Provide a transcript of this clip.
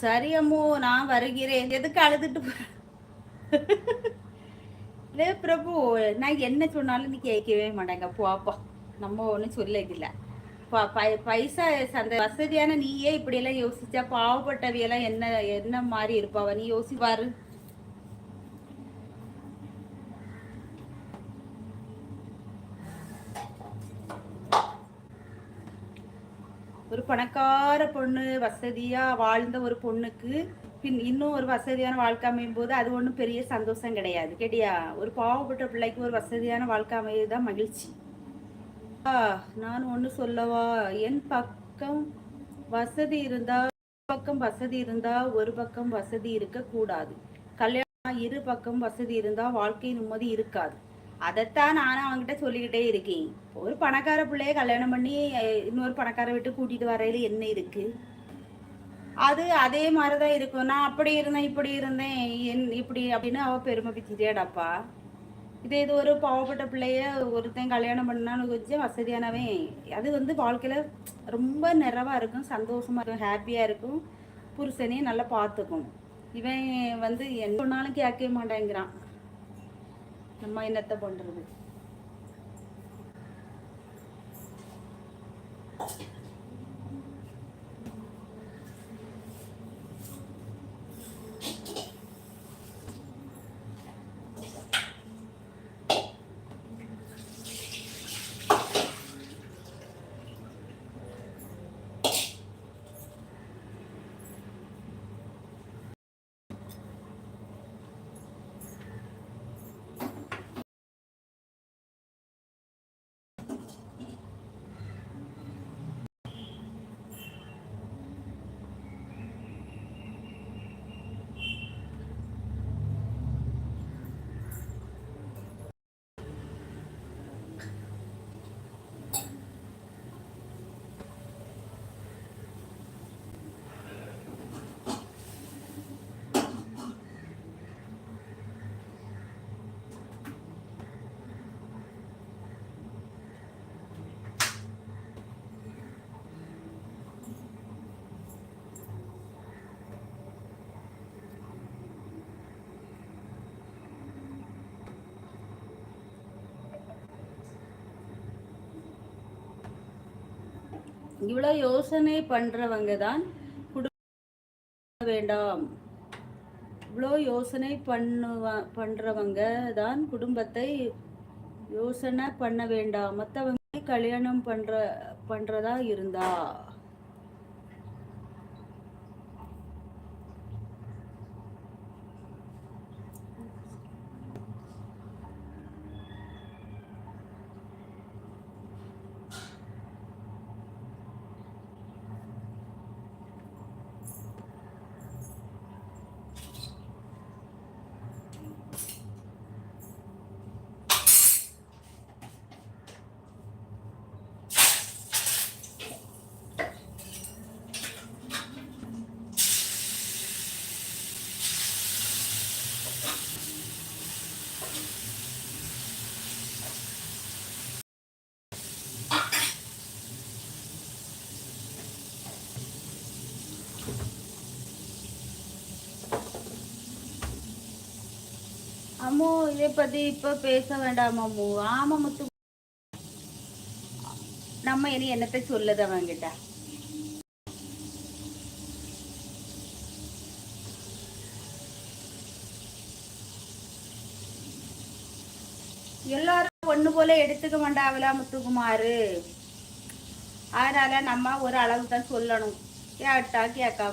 சரி அம்மோ நான் வருகிறேன். எதுக்கு அழுதுட்டு இல்லை பிரபு நான் என்ன சொன்னாலும் நீ கேட்கவே மாட்டேங்க. பாப்பா நம்ம ஒன்றும் சொல்லதில்ல பை- பைசா அந்த வசதியான நீயே இப்படியெல்லாம் யோசிச்சா பாவப்பட்டவையெல்லாம் என்ன என்ன மாதிரி இருப்பாவ நீ யோசிப்பாரு ஒரு பணக்கார பொண்ணு வசதியா வாழ்ந்த ஒரு பொண்ணுக்கு பின் இன்னும் ஒரு வசதியான வாழ்க்கை அமையும் போது அது ஒன்றும் பெரிய சந்தோஷம் கிடையாது. கேட்டியா? ஒரு பாவப்பட்ட பிள்ளைக்கு ஒரு வசதியான வாழ்க்கை அமையது தான் மகிழ்ச்சி. ஆ, நான் ஒன்று சொல்லவா? என் பக்கம் வசதி இருந்தா ஒரு பக்கம் வசதி இருந்தா ஒரு பக்கம் வசதி இருக்க கூடாது கல்யாணம் இரு பக்கம் வசதி இருந்தா வாழ்க்கை நிம்மதி இருக்காது. அதைத்தான் நானும் அவன்கிட்ட சொல்லிக்கிட்டே இருக்கேன். ஒரு பணக்கார பிள்ளைய கல்யாணம் பண்ணி இன்னொரு பணக்கார விட்டு கூட்டிட்டு வரையில என்ன இருக்கு? அது அதே மாதிரிதான் இருக்கும். நான் அப்படி இருந்தேன் இப்படி இருந்தேன் என் இப்படி அப்படின்னு அவ பெருமை பிச்சுட்டேடாப்பா இதே இது ஒரு பாவப்பட்ட பிள்ளைய ஒருத்தன் கல்யாணம் பண்ணான்னு கொஞ்சம் வசதியானவன். அது வந்து வாழ்க்கையில ரொம்ப நிறைவாக இருக்கும் சந்தோஷமா இருக்கும் ஹாப்பியா இருக்கும். புருஷனையும் நல்லா பார்த்துக்கும். இவன் வந்து என்ன சொன்னாலும் கேட்கவே மாட்டேங்கிறான். நம்ம என்னத்தை பண்ணுறது இவ்வளோ யோசனை பண்ணுறவங்க தான் குடும்ப வேண்டாம். இவ்வளோ யோசனை பண்ணுவ பண்ணுறவங்க தான் குடும்பத்தை யோசனை பண்ண வேண்டாம். மற்றவங்க கல்யாணம் பண்ணுற பண்ணுறதா இருந்தா. அம்மோ இதை பத்தி இப்ப பேச வேண்டாம் அம்மு. ஆமா முத்து. நம்ம இனி என்னத்தை சொல்லுது அவங்கிட்ட எல்லாரும் ஒண்ணு போல எடுத்துக்க வேண்டாவில முத்துக்குமாரு? அதனால நம்ம ஒரு அளவு தான் சொல்லணும். கேட்டா கேட்காம